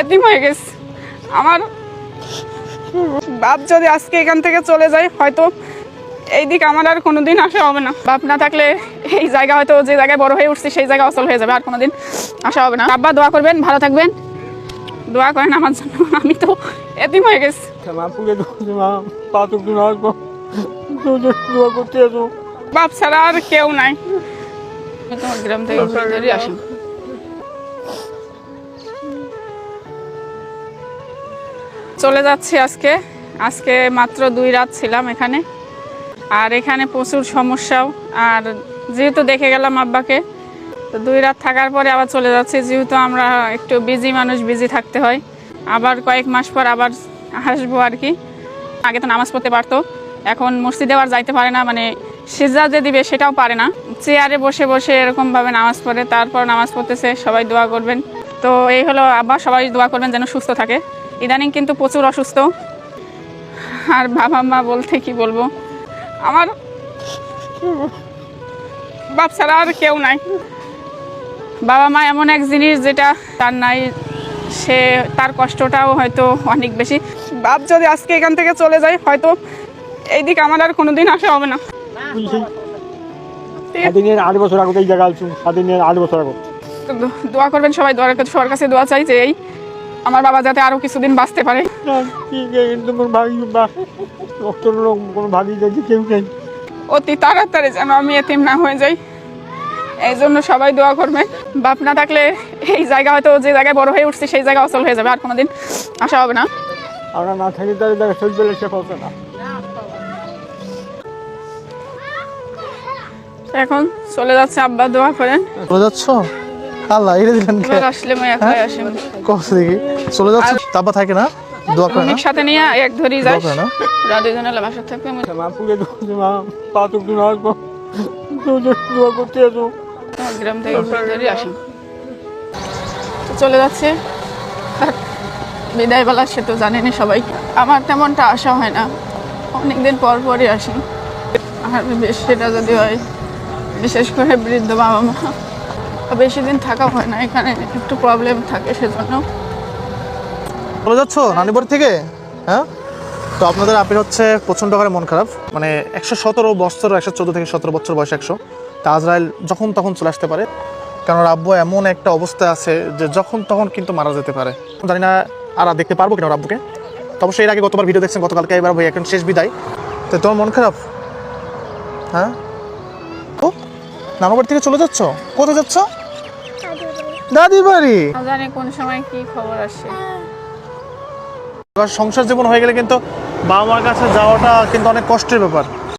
এতিম হয়ে গেছে। আমার বাপ যদি আজকে এখান থেকে চলে যায় হয়তো এই দিক আমার আর কোনোদিন আসা হবে না। বাপ না থাকলে এই জায়গা হয়তো যে জায়গায় বড় হয়ে উঠছি সেই জায়গা অচল হয়ে যাবে আর কোনোদিন আসা হবে না। আব্বা দোয়া করবেন ভালো থাকবেন। দোয়া করেন আমার জন্য আমি তো এতিম হয়ে গেছি। দিন বাপ ছাড়া আর কেউ নাই। তোমার গ্রাম থেকে ঘুরে চলে যাচ্ছি আজকে। আজকে মাত্র দুই রাত ছিলাম এখানে। আর এখানে প্রচুর সমস্যাও। আর যেহেতু দেখে গেলাম আব্বাকে, তো দুই রাত থাকার পরে আবার চলে যাচ্ছি। যেহেতু আমরা একটু বিজি মানুষ বিজি থাকতে হয়। আবার কয়েক মাস পর আবার আসব আর কি। আগে তো নামাজ পড়তে পারতো। এখন মসজিদে আর যাইতে পারে না মানে সিজা যে দিবে সেটাও পারে না। চেয়ারে বসে বসে এরকমভাবে নামাজ পড়ে, তারপর নামাজ পড়তেছে, সবাই দোয়া করবেন। তো এই হলো আব্বা, সবাই দোয়া করবেন যেন সুস্থ থাকে। ইদানিং কিন্তু প্রচুর অসুস্থ। আর বাবা মা বলতে কি বলব? আমার বাপ ছাড়া আর কেউ নাই। বাবা মা এমন এক জিনিস যেটা তার নাই সে তার কষ্টটাও হয়তো অনেক বেশি। বাপ যদি আজকে এখান থেকে চলে যায় হয়তো এই দিক আমার আর কোনোদিন আসা হবে না। স্বাধীনের আট বছর আগে এই জায়গা আলছু স্বাধীনের আট বছর আগে দোয়া করবেন সবাই দোয়ার কাছে সবার কাছে দোয়া চাই যে এই আমার বাবা যাতে আরও কিছুদিন বাঁচতে পারে। অতি তাড়াতাড়ি যেন আমি এতিম না হয়ে যাই। এই জন্য সবাই দোয়া করবেন। বাপ না থাকলে এই জায়গা হয়তো যে জায়গায় বড় হয়ে উঠছি সেই জায়গা অচল হয়ে যাবে আর কোনোদিন আসা হবে না। আমরা না থাকি তাহলে দেখা শরীর সে পাবে না। এখন চলে যাচ্ছে আব্বা দোয়া করেন চলে যাচ্ছ? আল্লাহ এড়ে দিলেন কে? আসলে মই একাই আসেন। কষ্ট দেখি। চলে যাচ্ছ। তারপর থাকে না? দোয়া করে না? সাথে নিয়ে এক ধরি যাই। দোয়া করে না? বাসা থাকবে আমি মা করছি মা দিন আসব দোয়া করতে আসব তোমার গ্রাম থেকে ধরে আসি চলে যাচ্ছে। বিদায়বেলা সে তো জানেনি সবাই। আমার তেমনটা আশা হয় না। অনেকদিন পর পরই আসি। আর বেশ সেটা যদি হয় বিশেষ করে বৃদ্ধ বাবা মা। বেশি দিন থাকা হয় না, এখানে একটু প্রবলেম থাকে সেজন্য। চলে যাচ্ছ নানি থেকে? হ্যাঁ? তো আপনাদের আপনি হচ্ছে প্রচণ্ড করে মন খারাপ মানে একশো সতেরো বছর, একশো চোদ্দ থেকে সতেরো বছর বয়স একশো। তা আজরাইল যখন তখন চলে আসতে পারে। কারণ আব্বু এমন একটা অবস্থা আছে যে যখন তখন কিন্তু মারা যেতে পারে। জানি না আর দেখতে পারব কিনা ওর আব্বুকে তো অবশ্যই এর আগে গতবার ভিডিও দেখছেন, গতকালকে এবার ভাই, এখন শেষ বিদায়। তো তোমার মন খারাপ? হ্যাঁ? ও নানু থেকে চলে যাচ্ছ? কোথায় যাচ্ছ? দাদি বাড়ি জানি কোন সময় কি খবর আসে। এবার সংসার জীবন হয়ে গেলে কিন্তু বাবা মার কাছে যাওয়াটা কিন্তু অনেক কষ্টের ব্যাপার।